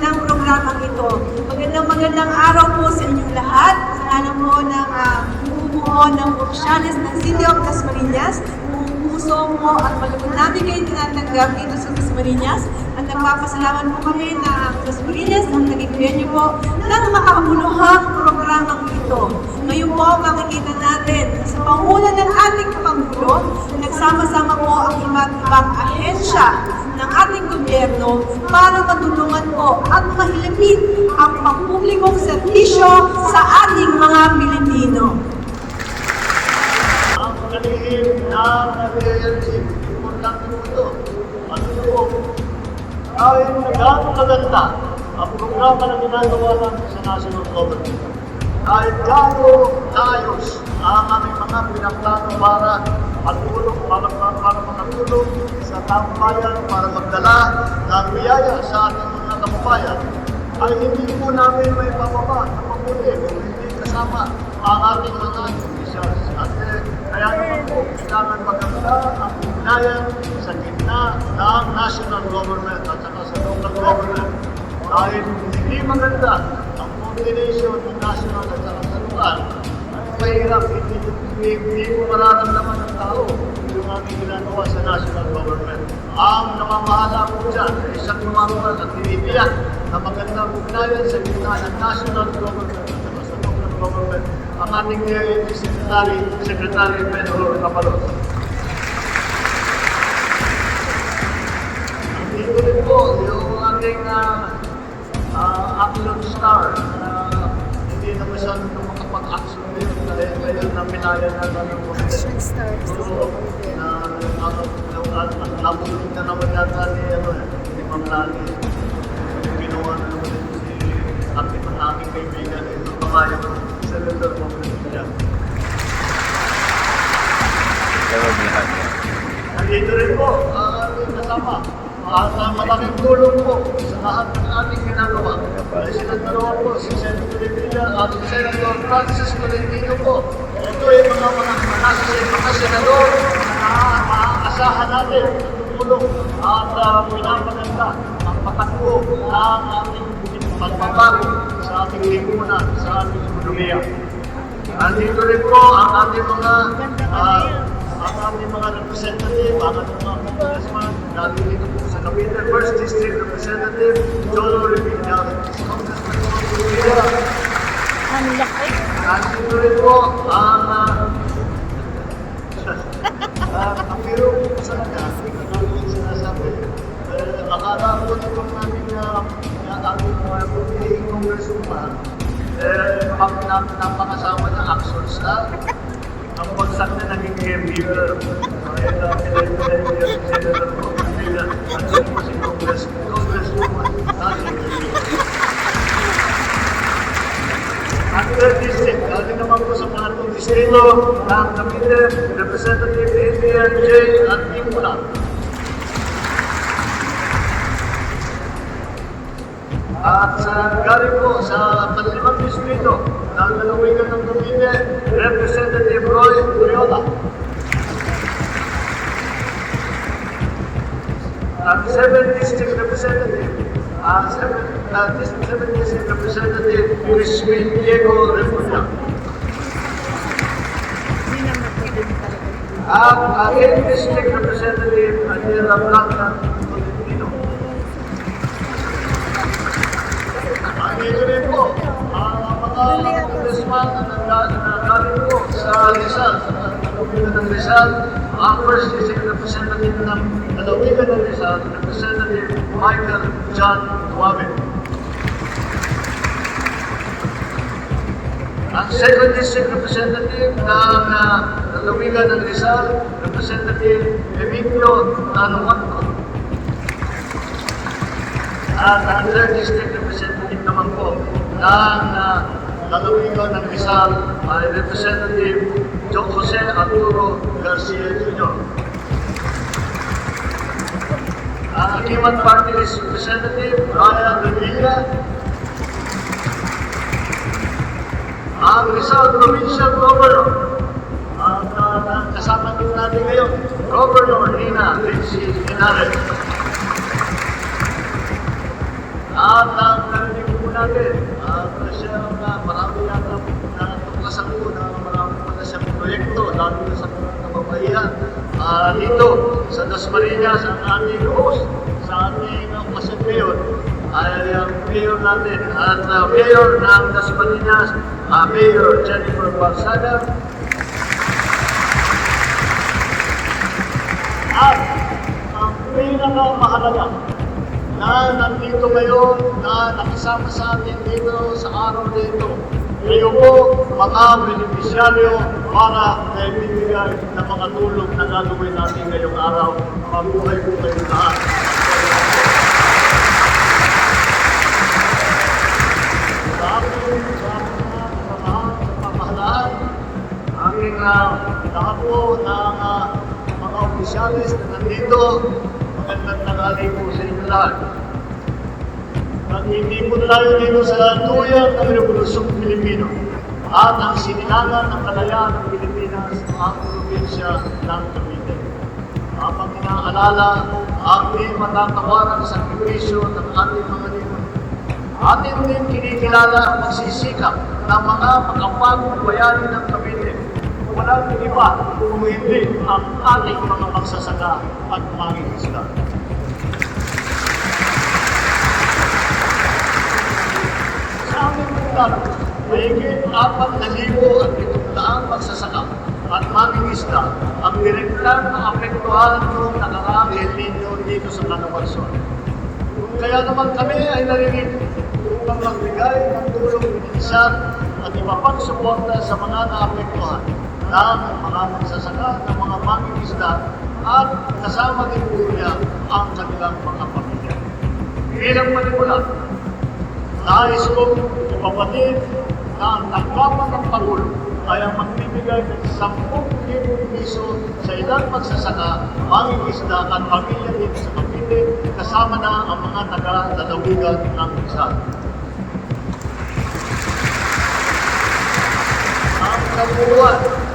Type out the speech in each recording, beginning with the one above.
programang ito. Magandang magandang araw po sa inyong lahat. Sa ngalan po ng uh, ng Opsyanes ng City of Dasmariñas, buong puso mo at malugod namin kayo tinatanggap dito sa Dasmariñas. At nagpapasalamat po kami na ang Dasmariñas ang naging venue po ng makakabuluhang programang ito. Ngayon po makikita natin na sa pangunan ng ating Pangulo, nagsama-sama po ang iba't ibang ahensya ng ating gobyerno para matulungan po at mahilapit ang pampublikong serbisyo sa ating mga Pilipino. ang kalihim ng nag-ANC. Importante po ito. Ano po? Kahit na gano'ng kaganda ang programa na ginagawa natin sa national government. Kahit gano'ng ayos ang aming mga pinaplano para matulong, para, para, para makatulong sa taong para magdala ng biyaya sa ating mga kababayan, ay hindi po namin may bababa kasama ang ating mga officials. At eh, kaya naman po, kailangan maganda ang ugnayan sa gitna ng national government at saka sa local government. Dahil hindi maganda ang coordination ng national at saka sa lokal, mahirap, hindi, hindi, hindi mo mararamdaman ng tao yung aming ginagawa sa national government. Ang namamahala po dyan ay isang lumamang at tinibiyak na magandang ugnayan sa gitna ng national government at sa local government ang ating uh, Secretary, Secretary Pedro Capalos. Dito rin po yung ating uh, uh, upload star na hindi na masyadong makapag-action din dahil ngayon na minaya na ng Action stars. Oo, na ang nabulog na naman yata ni ano eh, ni Ma'am Lani. Yung ginawa na naman si ating aming kaibigan, ito kabayan ng Senator Pamela. Nandito rin po, ang ating kasama. At uh, malaking tulong po sa lahat ng ating ginagawa. Ay sinagdalawa po si Senator Revilla at si Senator Francis Tolentino po. Ito ay mga mga, mga senador na maaasahan natin sa tumulong at uh, pinapaganda ang patakbo ng ating pagbabago sa ating lipunan, sa ating ekonomiya. Nandito rin po ang ating mga ah, ang aming mga representative, ang ating mga congressman, galing dito po sa Cavite, First District Representative, Jolo Revilla, Congressman Jolo laki. Nandito rin po ang uh, ang biro po sa kanya, ano yung sinasabi, akala po nito namin na na ating mga pagiging congresswoman, eh, napakasama niya action star, ang bagsak na naging caregiver. Kaya natin ay pinag senator po, Manila, at po si Congress, Congresswoman. Ang third district, galing naman po sa pangatlong distrito ng Cavite, Representative Adrian J. Antimula. At sa galing po sa panlimang distrito ng lalawigan ng Cavite, Representative Roy Uriola. At 7th District Representative, uh, 7th uh, District 7th District Representative Crispin Diego Refugia. At uh, 8th District Representative Adela Blanca Tolentino. At dito rin po, ang mga congressman na nanggaling na galing po sa Rizal, sa Lalawigan ng Rizal, ang first district representative ng Lalawigan ng Rizal, Representative Michael John Duabe. Ang second district representative ng uh, Lalawigan ng Rizal, Representative Emilio Tanuanto. At ang third district representative naman po ng uh, lalawigan ng Rizal ay Representative John Jose Arturo Garcia Jr. Ang Akiman Party List Representative Ryan Revilla. ang Rizal Provincial Governor at uh, kasama din natin ngayon, Governor Nina Lindsay Minaret. At ang narinig po natin, at uh, siya ang uh, marami yata natuklasan ko na marami pala siya proyekto, lalo na sa mga kababaihan. Uh, dito sa Dasmariñas, ang ating host, sa ating uh, pasyon ngayon, ay ang uh, mayor natin at uh, mayor ng Dasmariñas, uh, Mayor Jennifer Balsada. At ang pinakamahalaga na nandito ngayon na nakisama sa atin dito sa araw dito. Kayo po, mga benepisyaryo para na ibibigay ng mga tulong na gagawin natin ngayong araw. Mabuhay po kayo lahat. Sa aking sa mga kasamahan sa pamahalaan, aking uh, lahat ng uh, mga opisyalis na nandito, magandang tanghali po sa inyo lahat. At hindi po tayo dito sa tuyan ng Revolusyong Pilipino at ang sinilangan ng kalayaan ng Pilipinas ang probinsya ng Cavite. Habang inaalala ang di matatawaran sa sakripisyo ng ating mga liwan. Atin din kinikilala ang pagsisikap ng mga makapagong bayani ng Cavite. Walang iba kung hindi ang ating mga magsasaka at mangingisda. Sa aming lugar, mahigit apat na libo at pitong daang magsasaka at mangingisda ang direktang naapektuhan noong nakaraang El Nino dito sa Canabarzon. Kaya naman kami ay narinig upang magbigay ng tulong pinilisan at iba suporta sa mga naapektuhan ng mga magsasaka, ng mga mangingisda at kasama din po niya ang kanilang mga pamilya. Bilang manipula, Nais kong ipapatid na ang tanggapan ng Pangulo ay ang magbibigay ng 10,000 piso sa ilang magsasaka, mangingisda at pamilya dito sa Cavite kasama na ang mga taga-lalawigan ng Rizal. Ang kabuuan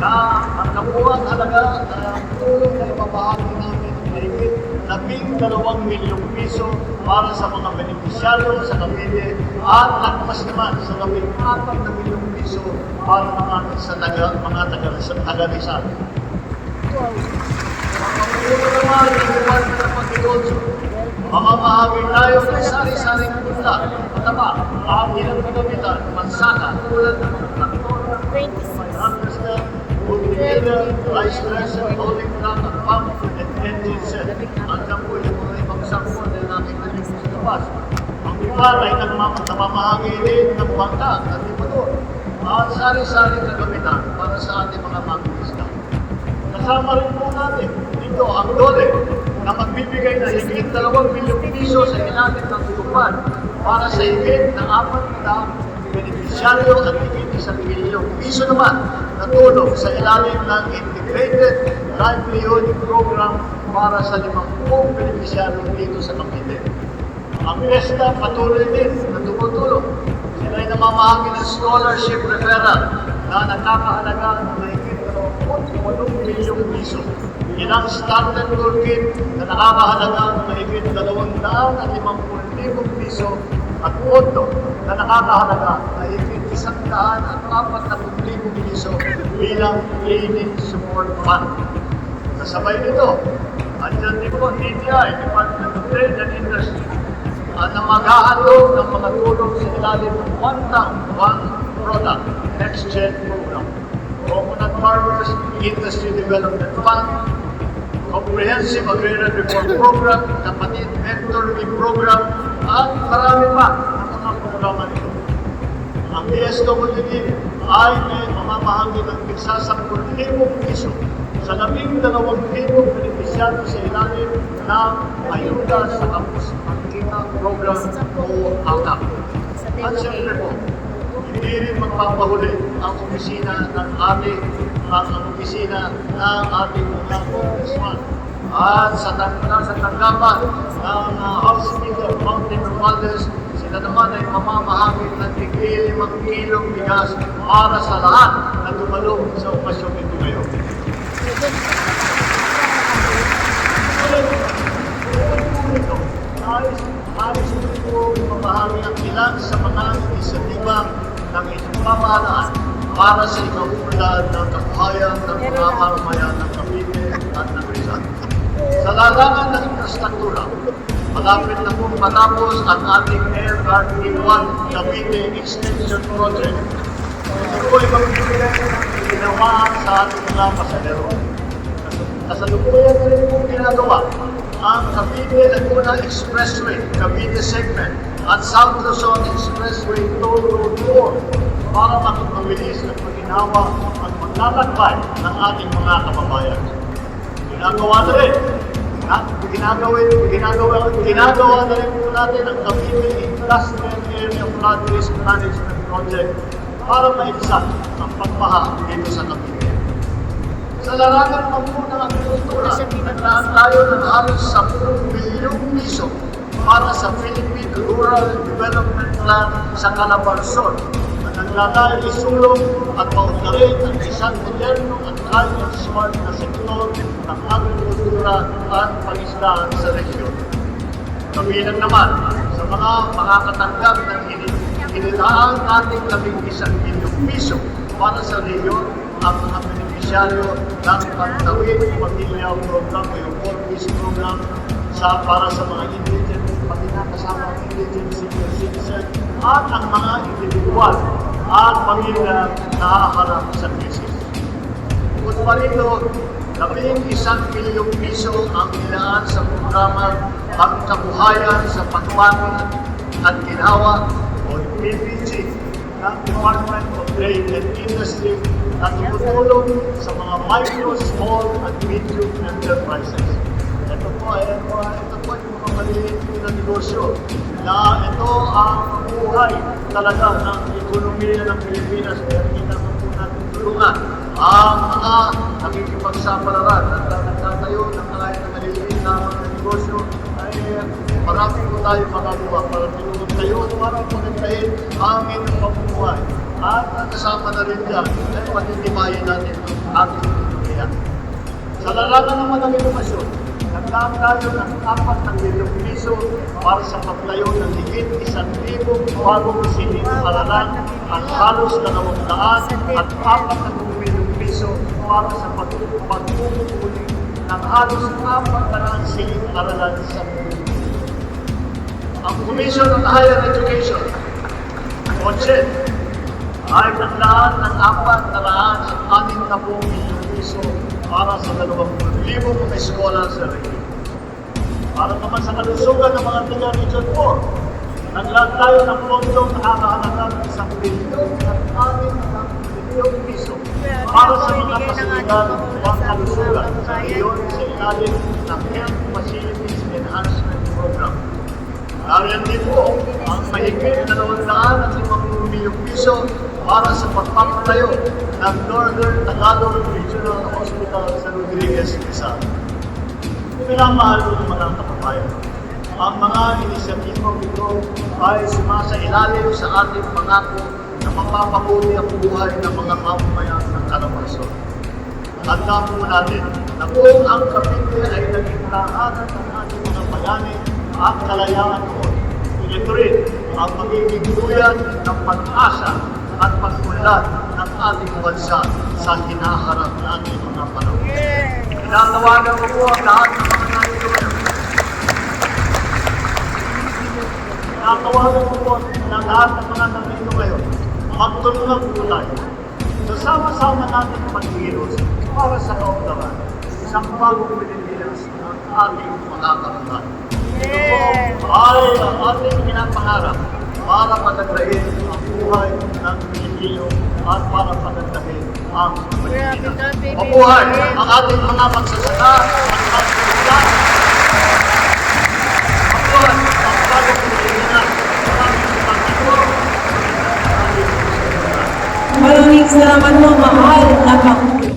na ang kabuuan halaga ng tulong na ipapahagi namin ay higit labing dalawang milyong piso para sa mga benepisyaryo sa Cavite at nagpas naman sa labing apat na milyong piso para naman sa taga, mga taga, sa taga Rizal. Puro naman yung iwan na pagkidolso. Mamamahagi tayo ng sari-saring punta, mataba, bahagi ng kagamitan, mansaka, tulad ng mga traktor, 26. Understand, multimeter, rice dresser, holding plant, at and engine set. Andiyan po yung mga ibang sample na nakita niyo sa labas. Ang iba ay din ng bangka at iba doon. At sari-saring kagamitan para sa ating mga mangisda. Kasama rin po natin dito ang dole na magbibigay ng higit 2 milyong piso sa ilalim ng tulungan para sa higit na 4 na benepisyaryo at higit isang milyong piso naman na tulong sa ilalim ng Integrated Livelihood Program para sa 50 benepisyaryo dito sa Cavite. Ang PESTA patuloy din na tumutulong. Sila ay namamahagi ng scholarship referral na nagkakahalaga ng mahigit 8 milyong piso. Ilang starter toolkit na nakakahalaga ng mahigit 250,000 piso at pondo na nakakahalaga ng mahigit 140,000 piso bilang training support fund. Kasabay nito, andyan din po DTI, Department of Trade and Industry, uh, na maghahandog ng mga tulong sa ilalim ng One Town, One Product Next Gen Program. Coconut Farmers Industry Development Fund, Comprehensive Agrarian Reform Program, Kapatid Mentoring Program, at marami pa ang mga programa nito. DSWD ay may mamamahagi ng pigsa 10,000 piso sa labing dalawang libong benepisyado sa ilalim ng ayuda sa Kapus Pagkita Program o AKAP. At siyempre po, hindi rin magpapahuli ang opisina ng ating ang ang opisina ng ating mga congressman. At sa, tang sa tanggapan ng uh, House Speaker Mountain Romualdez, sila naman ay mamamahagi ng tigil 5 kilong bigas para sa lahat na dumalo sa okasyon ito ngayon. Ayos, ko po mamahagi ang ilan sa mga isanibang ng inyong pamahalaan para sa ikabulan ng kabuhayan ng mga mamamayan ng Cavite at ng Rizal. Sa larangan ng infrastruktura, malapit na pong matapos ang ating LRT 1 Cavite Extension Project. Ito po ay magbibigay ng ginawa sa ating mga pasahero. Kasalukuyan na rin pong ginagawa ang Cavite Laguna Expressway, Cavite Segment, at South Luzon Expressway Toll Road 4 para makipabilis at maginawa ang maglalakbay ng ating mga kababayan. Ginagawa na rin, na, ginagawa, ginagawa, ginagawa na rin po natin ang Cavite Industrial Area Flood Risk Management Project para maibsan ang pagbaha dito sa Cavite. Sa larangan naman po ng agrikultura, naglaan tayo ng halos 10 bilyong piso para sa Philippine Rural Development Plan sa Calabarzon na naglalay isulong at maundarin ang isang moderno at highly smart na sektor ng agrikultura at pangisdaan sa rehiyon. Kabilang naman sa mga makakatanggap ng inilaan ating labing isang bilyong piso para sa rehiyon ang mga benepisyaryo ng Pagtawid Pamilya Program o yung 4 Program sa para sa mga indigent, pati na kasama ang indigent citizen at ang mga individual at pamilya na haharap sa krisis. Pa rito, labing isang milyong piso ang ilaan sa programa Pagkabuhayan sa Pagwangon at Ginawa o PPG ng Department of Trade and Industry na tumutulong sa mga micro, small, at medium enterprises. Ito po, ito, ito po yung mga po na negosyo na ito ang buhay talaga ng ekonomiya ng Pilipinas. Kaya kailangan po natin tulungan ang mga nakikipagsapalaran at nagtatayo ng mga na maliliit na mga negosyo ay marami po tayo makagawa para tulungan kayo at para pagandahin ang inyong pamumuhay. At kasama na rin dyan ay patitibayin natin ang ating ekonomiya. Sa larangan naman ng edukasyon, naglaan tayo ng apat ng milyong piso para sa paglayo ng higit isang libong bagong sining aralan at halos dalawang daan at apat ng milyong piso para sa pagpupuli ng halos apat na daan sining aralan sa. Ang Commission on Higher Education, OCHED, ay naglaan ng apat na raan at anim na buong milyong piso para sa dalawang libong mga eskola sa region. Para naman sa kalusugan ng mga taga Region 4, naglaan tayo ng pondong nakakahalaga ng isang bilyon at anim na piso para sa mga pasilidad ng kalusugan sa region sa ilalim ng Health Facilities Enhancement Program. Nariyan din po ang mahigit na dalawang daan at limang milyong piso para sa pagpapatayo ng Northern Tagalog Regional Rodriguez, Rizal. Pinamahal ko ng mga kapabayan. Ang mga inisyatibang ito ay sumasailalim sa ating pangako na mapapabuti ang buhay ng mga mamamayan ng Calabarzon. Tandaan po natin na kung ang Cavite ay naging tahanan ng ating mga bayani at kalayaan noon, ito rin ang magiging duyan ng pag-asa at pagmulat ng ating bansa sa hinaharap natin mga panahon. Tinatawagan ko po ang lahat ng mga nandito ngayon. Tinatawagan ko po ang lahat ng mga nandito ngayon. Magtulungan po tayo. So sama-sama natin magkilos para sa kaunlaran sa bagong Pilipinas ng ating mga kabataan. Ito po ay ang ating pinapangarap para pagandahin ang buhay ng Pilipino at para pagandahin ang mabuhay ang ating mga magsasaka at magsasaka mabuhay ang bagong Pilipinas Maraming salamat po, mahal na kapatid.